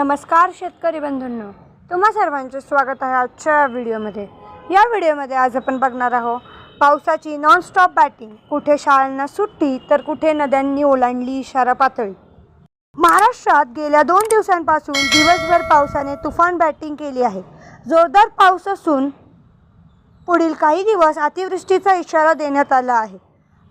नमस्कार शेतकरी बंधूंनो. तुम्हा सर्वांचे स्वागत आहे आजच्या व्हिडिओमध्ये. या व्हिडिओमध्ये आज आपण बघणार आहोत पावसाची नॉनस्टॉप बॅटिंग कुठे शाळांना सुट्टी तर कुठे नद्यांनी ओलांडली इशारा पातळी. महाराष्ट्रात गेल्या दोन दिवसांपासून दिवसभर पावसाने तुफान बॅटिंग केली आहे. जोरदार पाऊस असून पुढील काही दिवस अतिवृष्टीचा इशारा देण्यात आला आहे.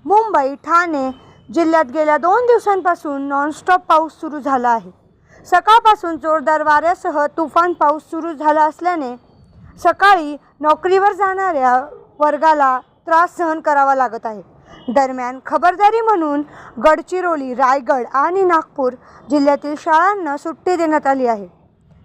मुंबई ठाणे जिल्ह्यात गेल्या दोन दिवसांपासून नॉनस्टॉप पाऊस सुरू झाला आहे. सकाळपासून जोरदार वाऱ्यासह तुफान पाऊस सुरू झाला असल्याने सकाळी नोकरीवर जाणाऱ्या वर्गाला त्रास सहन करावा लागत आहे. दरम्यान खबरदारी म्हणून गडचिरोली रायगड आणि नागपूर जिल्ह्यातील शाळांना सुट्टी देण्यात आली आहे.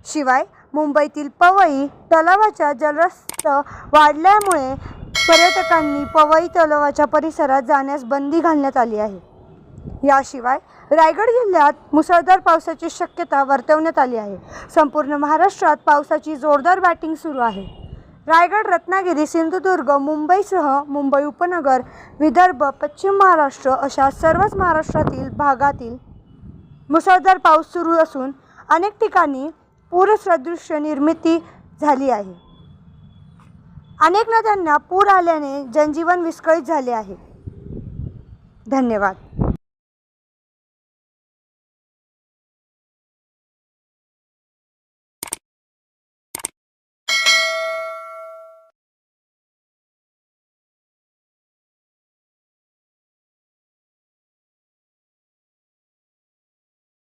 शिवाय मुंबईतील पवई तलावाच्या जलस्त वाढल्यामुळे पर्यटकांनी पवई तलावाच्या परिसरात जाण्यास बंदी घालण्यात आली आहे. याशिवाय रायगड जिल्ह्यात मुसळधार पावसाची शक्यता वर्तवण्यात आली आहे. संपूर्ण महाराष्ट्रात पावसाची जोरदार बॅटिंग सुरू आहे. रायगड रत्नागिरी सिंधुदुर्ग मुंबईसह मुंबई उपनगर विदर्भ पश्चिम महाराष्ट्र अशा सर्वच महाराष्ट्रातील भागातील मुसळधार पाऊस सुरू असून अनेक ठिकाणी पूरसदृश्य निर्मिती झाली आहे. अनेक नद्यांना पूर आल्याने जनजीवन विस्कळीत झाले आहे. धन्यवाद.